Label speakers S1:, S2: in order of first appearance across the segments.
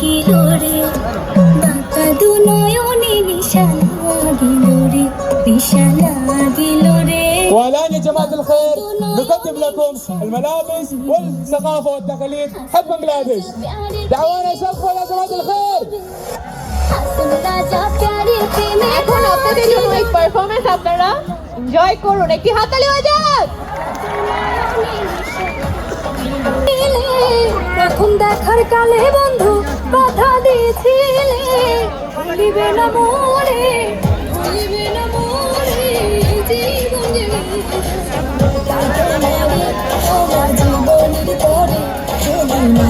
S1: গিল রে বাঁকা দু নয়নে নিশান গিল রে নিশান গিল রে
S2: والآن يا جماعة الخير نقدم لكم الملابس والثقافة والتقاليد حق بنغلاديش دعوانا شرفوا يا جماعة الخير
S1: হাসন রাজা প্যারে প্রেমে
S3: এখন আপনাদের জন্য এই পারফরমেন্স আপনারা এনজয় করুন একটি হাতালি বাজান
S1: প্রথম দেখার কালে বন্ধু কথা দিয়েছিলে। ভুলিবে না মোরে ভুলিবে না মোরে জীবন জীবনের তরে চলি না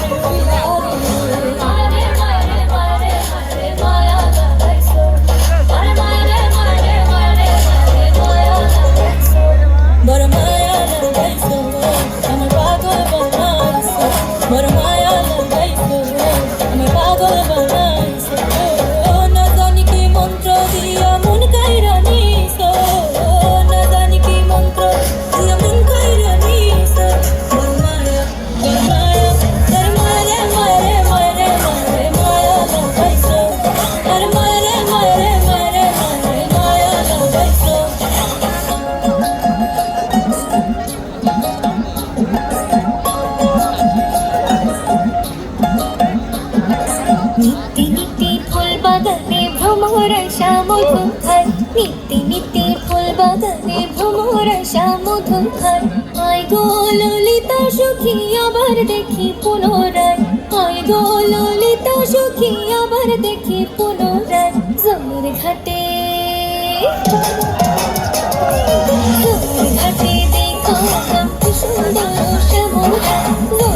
S1: বাগানে ভ্রমর শ্যামধুখার নিত্যি নিত্যি ফুল বাগানে ভ্রমর শ্যামধুখার আয় গো ললিতা সুখী, আবার দেখি পুনরায়। আয় গো ললিতা সুখী, আবার দেখি পুনরায়। জমির ঘাটে ঘাটে দেখো শ্যামলা